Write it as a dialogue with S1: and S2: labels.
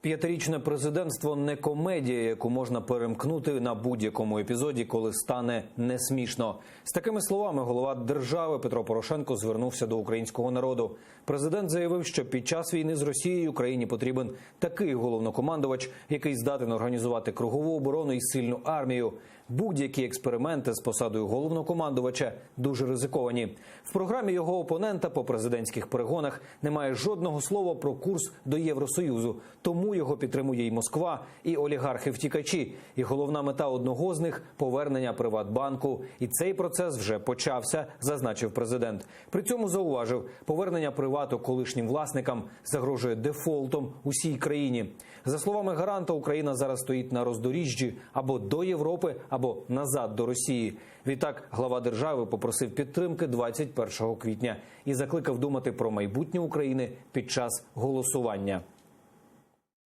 S1: П'ятирічне президентство не комедія, яку можна перемкнути на будь-якому епізоді, коли стане не смішно. З такими словами голова держави Петро Порошенко звернувся до українського народу. Президент заявив, що під час війни з Росією Україні потрібен такий головнокомандувач, який здатен організувати кругову оборону і сильну армію. Будь-які експерименти з посадою головнокомандувача дуже ризиковані. В програмі його опонента по президентських перегонах немає жодного слова про курс до Євросоюзу. Тому його підтримує і Москва, і олігархи-втікачі. І головна мета одного з них повернення Приватбанку. І цей процес вже почався, зазначив президент. При цьому зауважив, повернення привату колишнім власникам загрожує дефолтом усій країні. За словами гаранта, Україна зараз стоїть на роздоріжжі або до Європи, або назад до Росії. Відтак глава держави попросив підтримки 21 квітня і закликав думати про майбутнє України під час голосування.